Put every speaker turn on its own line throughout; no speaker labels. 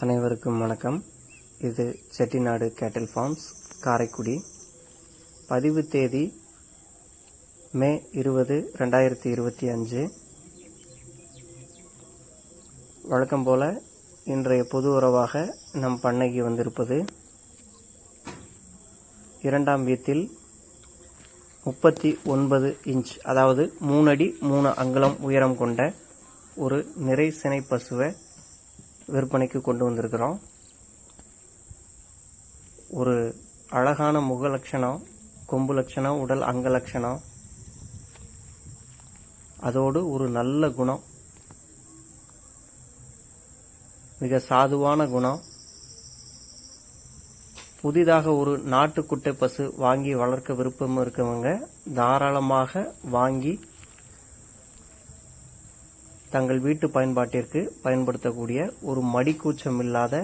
அனைவருக்கும் வணக்கம். இது செட்டிநாடு கேட்டில் ஃபார்ம்ஸ் காரைக்குடி. பதிவு தேதி மே இருபது ரெண்டாயிரத்தி இருபத்தி அஞ்சு. வழக்கம் போல இன்றைய பொது உறவாக நம் பண்ணைக்கு வந்திருப்பது இரண்டாம் வீத்தில் முப்பத்தி ஒன்பது இன்ச் அதாவது மூணு அடி மூணு அங்குலம் உயரம் கொண்ட ஒரு நிறை சினை பசுவை விற்பனைக்கு கொண்டு வந்திருக்கிறோம். ஒரு அழகான முக லட்சணம் கொம்பு லட்சணம் உடல் அங்க லட்சணம். அதோடு ஒரு நல்ல குணம். மிக சாதுவான குணம். புதிதாக ஒரு நாட்டுக்குட்டை பசு வாங்கி வளர்க்க விருப்பம் இருக்கவங்க தாராளமாக வாங்கி தங்கள் வீட்டு பயன்பாட்டிற்கு பயன்படுத்தக்கூடிய ஒரு மடிக்கூச்சம் இல்லாத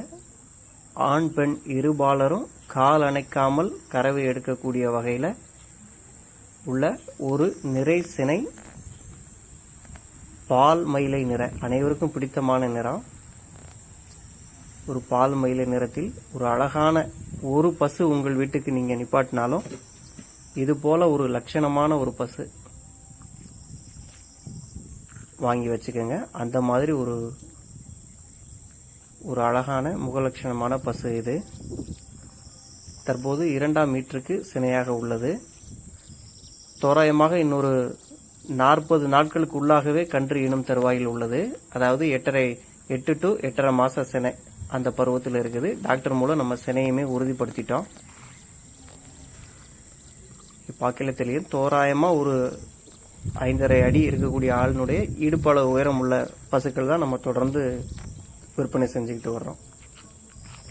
ஆண் பெண் இருபாலரும் கால் அணைக்காமல் கறவை எடுக்கக்கூடிய வகையில் உள்ள ஒரு நிறை சினை பால் மயிலை நிற. அனைவருக்கும் பிடித்தமான நிறம் ஒரு பால் மயிலை நிறத்தில் ஒரு அழகான ஒரு பசு உங்கள் வீட்டுக்கு நீங்கள் நிப்பாட்டினாலும் இது போல ஒரு லட்சணமான ஒரு பசு. வாங்கி வச்சுக்கோங்க. அந்த மாதிரி ஒரு ஒரு அழகான முகலட்சணமான பசு இது. தற்போது இரண்டாம் மீட்டருக்கு சினையாக உள்ளது. தோராயமாக இன்னொரு நாற்பது நாட்களுக்கு உள்ளாகவே கன்று இனம் தருவாயில் உள்ளது. அதாவது எட்டரை எட்டு டு எட்டரை மாத சினை அந்த பருவத்தில் இருக்குது. டாக்டர் மூலம் நம்ம சினையுமே உறுதிப்படுத்திட்டோம். பார்க்கல தெரியும் ஒரு ஐந்தரை அடி இருக்கக்கூடிய ஆளினுடைய இடுப்பள உயரம் உள்ள பசுக்கள் தான் நம்ம தொடர்ந்து விற்பனை செஞ்சுக்கிட்டு வர்றோம்.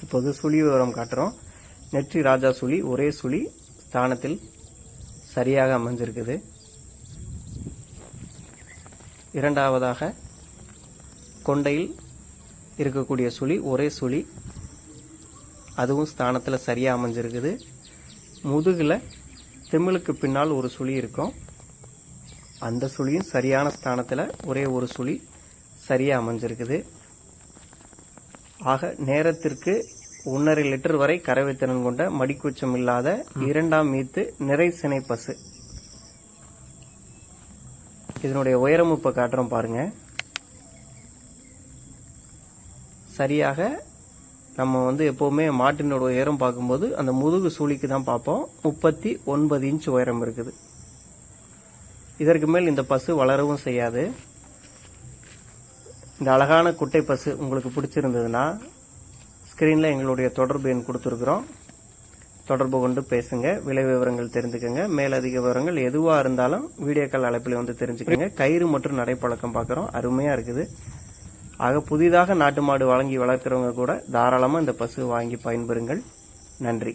இப்போது சுழி விவரம் காட்டுறோம். நெற்றி ராஜா சுழி ஒரே சுழி ஸ்தானத்தில் சரியாக அமைஞ்சிருக்குது. இரண்டாவதாக கொண்டையில் இருக்கக்கூடிய சுழி ஒரே சுழி அதுவும் ஸ்தானத்தில் சரியாக அமைஞ்சிருக்குது. முதுகில் திமிழுக்கு பின்னால் ஒரு சுழி இருக்கும். அந்த சுழியும் சரியான ஸ்தானத்தில் ஒரே ஒரு சுழி சரியாக அமைஞ்சிருக்குது. ஆக நேரத்திற்கு ஒன்றரை லிட்டர் வரை கறவை திறன் கொண்ட மடிக்கூச்சம் இல்லாத இரண்டாம் மீத்து நிறை சினை பசு. இதனுடைய உயரம் இப்போ காட்டுறோம் பாருங்க. சரியாக நம்ம வந்து எப்போவுமே மாட்டினோட உயரம் பார்க்கும்போது அந்த முதுகு சுழிக்கு தான் பார்ப்போம். முப்பத்தி ஒன்பது இன்ச் உயரம் இருக்குது. இதற்கு மேல் இந்த பசு வளரவும் செய்யாது. இந்த அழகான குட்டை பசு உங்களுக்கு பிடிச்சிருந்ததுன்னா ஸ்க்ரீனில் எங்களுடைய தொடர்பு எண் கொடுத்துருக்குறோம். தொடர்பு கொண்டு பேசுங்க விலை விவரங்கள் தெரிஞ்சுக்கங்க. மேலதிக விவரங்கள் எதுவாக இருந்தாலும் வீடியோ கால் அழைப்பில் வந்து தெரிஞ்சுக்கோங்க. கயிறு மற்றும் நடைப்பழக்கம் பார்க்குறோம். அருமையாக இருக்குது. ஆக புதிதாக நாட்டு மாடு வழங்கி வளர்க்குறவங்க கூட தாராளமாக இந்த பசு வாங்கி பயன்பெறுங்கள். நன்றி.